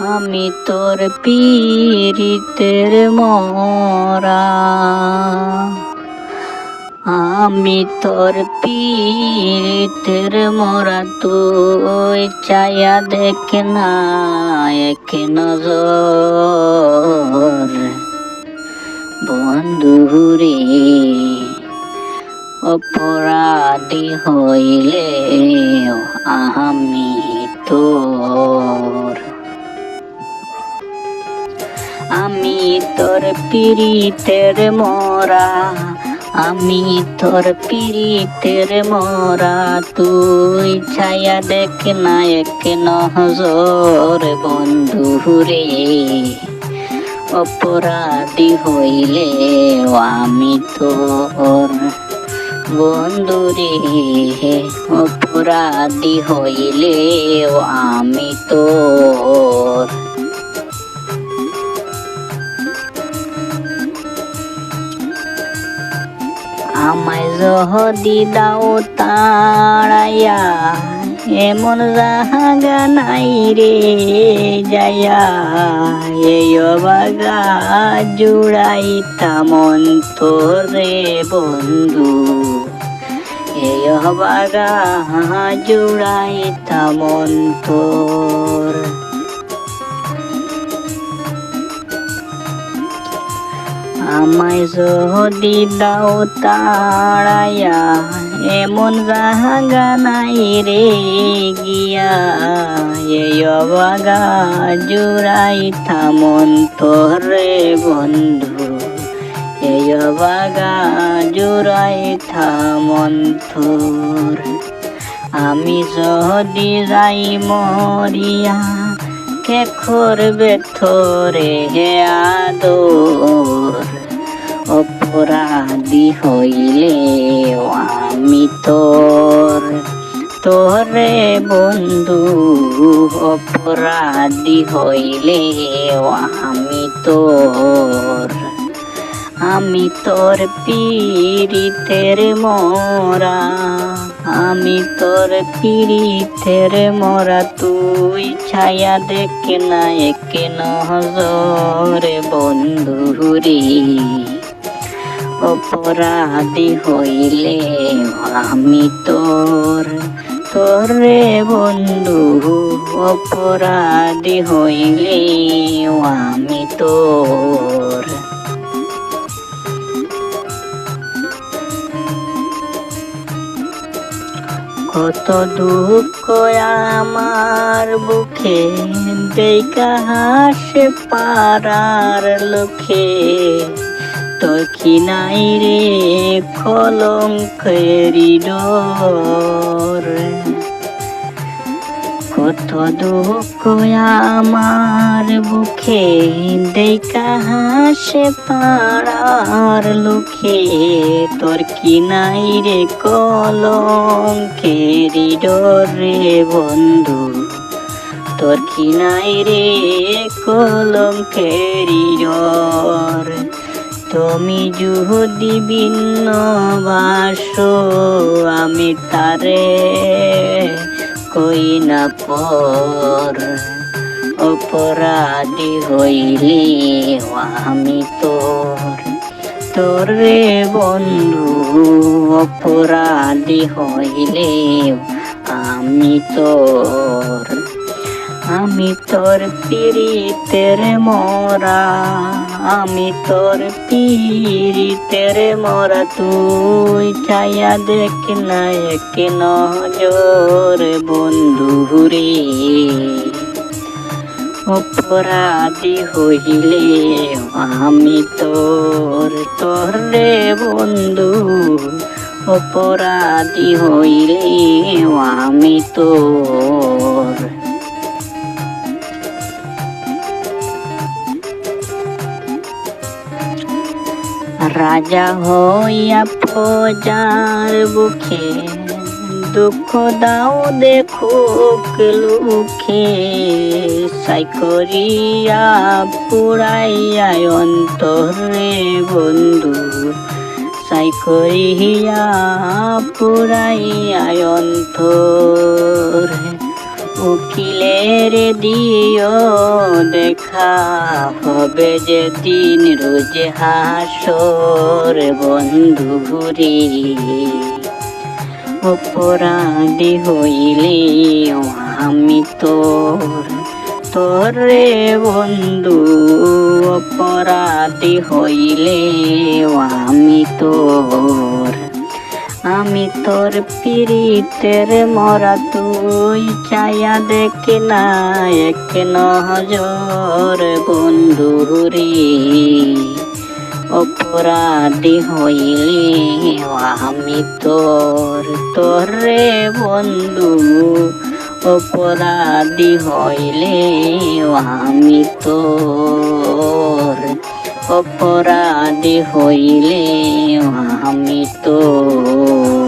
আমি তোর পীড়িতের মরা। আমি তোর পীড়িতের মরা, তুই চায়া দেখ না, এক নজর। বন্ধুরে অপরাধী হইলে আমি তোর আমি তোর পীড়িতের মরা, আমি তোর পীড়িতের মরা। তুই ছায়া দেখ না এক নজর বন্ধুরে অপরাধী হইলে আমি তোর বন্ধুরে অপরাধী হইলে আমি তোর আমায় যদি দাও তাড়াইয়া, এমন জাহাগা নাই রে যায়া এই বাগা জুড়াইতা মন তোরে বন্ধু, এই বাগা জুড়াইতা মন তোর আমায় যদি দাও তাড়াইয়া এমন জাহাগা নাই রে গিয়া। এই অবাগা জুড়াই থামন তোরে বন্ধু, এই অবাগা জুড়াই থামন তোর। আমি যদি যাই মরিয়া, কে করবে তোরে হে আদর? অপরাধী হইলে আমি তোর, তোরে বন্ধু, অপরাধী হইলে আমি তোর। আমি তোর পীড়িতের মরা, আমি তোর পীড়িতের মরা, তুই ছায়া দেখ না, এক নজর বন্ধু রে অপরাধী হইলে আমি তোর, তোরে বন্ধু, অপরাধী হইলে আমি তোর। কত দুঃখ আমার বুকে, দেখা হাসে পারার লোকে। নাই রে কলঙ্কেরি ডর। কত দুঃখ আমার বুকে, দেখা হাসে পাড়ার লোকে। তোর কি নাই রে কলঙ্কেরি ডরে বন্ধু? তোর কি নাই রে কলঙ্কেরি ডর? তুমি যদি ভিন্ন বাসো, আমি তারে কই না পর? অপরাধী হইলে আমি তোর। তোর বন্ধু, অপরাধী হইলে আমি তোর। আমি তোর পীড়িতের মরা, আমি তোর পীড়িতের মরা। তুই ছায়া দেখ না এক নজর বন্ধু রে। অপরাধী হইলে আমি তোর তোর রে বন্ধু। অপরাধী হইলে আমি তোর রাজা হইয়া প্রজার বুকে দুঃখ দাও, দেখুক লুখে সাইকরিয়া পুরাইয়া অন্তরে বন্ধু। সাইকরিয়া পুরাইয়া অন্তরে উকিলের দিও দেখা হবে যে দিন রোজ হাসর বন্ধুরে অপরাধী হইলে আমি তোর তোর বন্ধু। অপরাধী হইলে আমি তোর। আমি তোর পিরিতের মরা তুই চায়া দেখে না, এক নজর বন্ধু রে অপরাধী হইলে আমি তোর তোর রে বন্ধু। অপরাধী হইলে আমি তোর। অপরাধী হইলে আমি তোর